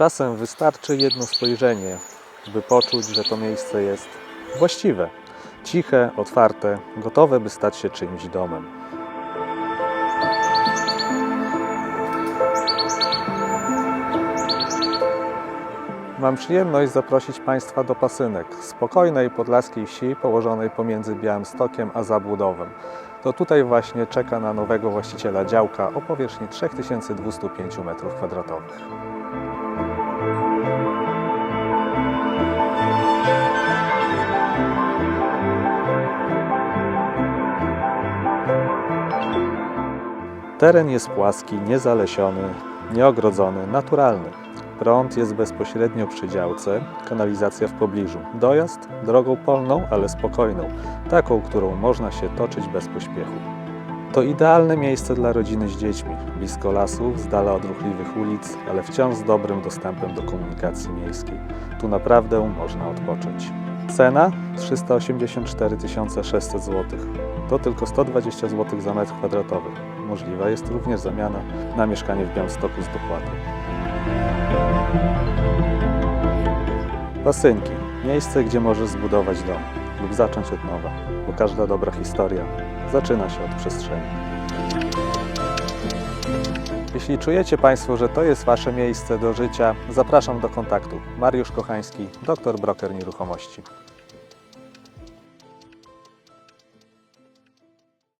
Czasem wystarczy jedno spojrzenie, by poczuć, że to miejsce jest właściwe. Ciche, otwarte, gotowe, by stać się czyimś domem. Mam przyjemność zaprosić Państwa do Pasynek, spokojnej podlaskiej wsi położonej pomiędzy Białymstokiem a Zabłudowem. To tutaj właśnie czeka na nowego właściciela działka o powierzchni 3205 m2. Teren jest płaski, niezalesiony, nieogrodzony, naturalny. Prąd jest bezpośrednio przy działce, kanalizacja w pobliżu. Dojazd drogą polną, ale spokojną, taką, którą można się toczyć bez pośpiechu. To idealne miejsce dla rodziny z dziećmi, blisko lasów, z dala od ruchliwych ulic, ale wciąż z dobrym dostępem do komunikacji miejskiej. Tu naprawdę można odpocząć. Cena 384 600 zł. To tylko 120 zł za metr kwadratowy. Możliwa jest również zamiana na mieszkanie w Białymstoku z dopłatą. Pasynki. Miejsce, gdzie możesz zbudować dom lub zacząć od nowa, bo każda dobra historia zaczyna się od przestrzeni. Jeśli czujecie Państwo, że to jest Wasze miejsce do życia, zapraszam do kontaktu. Mariusz Kochański, doktor broker nieruchomości.